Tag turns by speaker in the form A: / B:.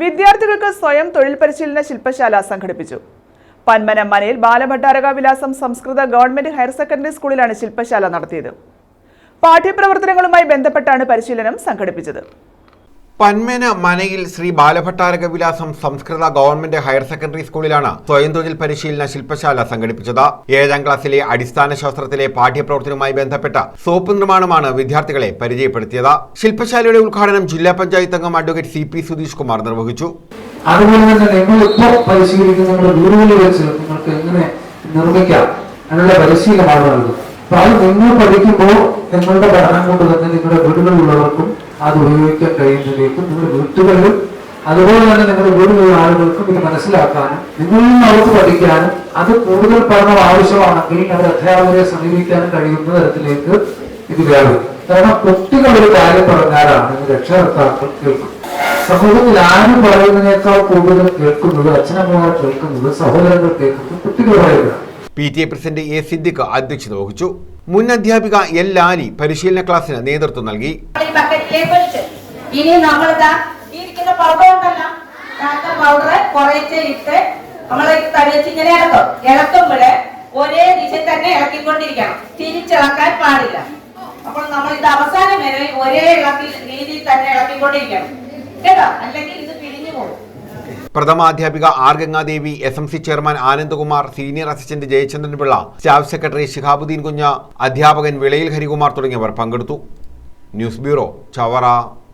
A: വിദ്യാർത്ഥികൾക്ക് സ്വയം തൊഴിൽ പരിശീലന ശില്പശാല സംഘടിപ്പിച്ചു. പന്മന മനയിൽ ബാലഭട്ടാരക വിലാസം സംസ്കൃത ഗവൺമെന്റ് ഹയർ സെക്കൻഡറി സ്കൂളിലാണ് ശില്പശാല നടത്തിയത്. പാഠ്യപ്രവർത്തനങ്ങളുമായി ബന്ധപ്പെട്ടാണ് പരിശീലനം സംഘടിപ്പിച്ചത്.
B: പന്മേന മനയിൽ ശ്രീ ബാലഭട്ടാരക വിലാസം സംസ്കൃത ഗവൺമെന്റ് ഹയർ സെക്കൻഡറി സ്കൂളിലാണ് സ്വയം തൊഴിൽ പരിശീലന ശില്പശാല സംഘടിപ്പിച്ചത്. ഏഴാം ക്ലാസ്സിലെ അടിസ്ഥാന ശാസ്ത്രത്തിലെ പാഠ്യപ്രവർത്തനവുമായി ബന്ധപ്പെട്ട സോപ്പ് നിർമ്മാണമാണ് വിദ്യാർത്ഥികളെ പരിചയപ്പെടുത്തിയത്. ശില്പശാലയുടെ ഉദ്ഘാടനം ജില്ലാ പഞ്ചായത്ത് അംഗം advocate C P Sudheesh Kumar നിർവഹിച്ചു.
C: അതുപോലെ തന്നെ നിങ്ങൾ ഇപ്പോൾ പരിശീലിക്കുന്ന വെച്ച് നിങ്ങൾക്ക് എങ്ങനെ നിർമ്മിക്കാം പരിശീലനമാണ് അത് നിങ്ങൾ പഠിക്കുമ്പോൾ നിങ്ങളുടെ പഠനം കൊണ്ട് തന്നെ നിങ്ങളുടെ വീടുകളിലുള്ളവർക്കും അത് ഉപയോഗിക്കാൻ കഴിയുന്നതിലേക്കും നിങ്ങളുടെ വീട്ടുകളിലും അതുപോലെ തന്നെ നിങ്ങളുടെ വീടുകളിലെ ആളുകൾക്കും ഇത് മനസ്സിലാക്കാനും നിങ്ങളിൽ നിന്ന് അവർക്ക് പഠിക്കാനും അത് കൂടുതൽ പഠനം ആവശ്യമാണെങ്കിൽ അവർ അധ്യാപകരെ സമീപിക്കാനും കഴിയുന്ന തരത്തിലേക്ക് ഇത് വ്യാപിക്കും കാരണം കുട്ടികൾ ഒരു കാര്യം പറഞ്ഞാലാണ് ഇത് രക്ഷകർത്താക്കൾ കേൾക്കും സമൂഹത്തിൽ ആരും പറയുന്നതിനേക്കാൾ കൂടുതൽ കേൾക്കുന്നത് അച്ഛനമ്മമാർ കേൾക്കുന്നത് സഹോദരങ്ങൾ കേൾക്കുന്നത് കുട്ടികൾ പറയുന്നത്
B: P T A president A Siddique അധ്യക്ഷത വഹിച്ചു. മുൻ അധ്യാപിക എൽ ലാലി പരിശീലന ക്ലാസ്സിന് നേതൃത്വം നൽകി.
D: ഒഴിച്ച് ഇനി നമ്മളിതാ ഇരിക്കുന്ന പൗഡർ ഉണ്ടല്ലോ. പൗഡർ കുറേശ്ശെ ഇട്ട് നമ്മൾ തടിവെച്ച് ഇങ്ങനെ ഇളക്കും. ഇളക്കുമ്പോൾ ഒരേ ദിശ തന്നെ ഇളക്കിക്കൊണ്ടിരിക്കണം. തിരിച്ചിളക്കാൻ പാടില്ല. അപ്പോൾ നമ്മൾ ഇത് അവസാനം വരെ ഒരേ ഇളക്കി രീതിയിൽ തന്നെ ഇളക്കിക്കൊണ്ടിരിക്കണം. കേട്ടോ? അല്ലെങ്കിൽ ഇത് പിരിഞ്ഞു പോകും.
B: പ്രഥമാധ്യാപിക R Gangadevi S M C chairman Anandakumar senior assistant Jayachandran Pillai staff secretary Shihabuddin കുഞ്ഞ അധ്യാപകൻ വിളയിൽ ഹരികുമാർ തുടങ്ങിയവർ പങ്കെടുത്തു. News bureau Chavara.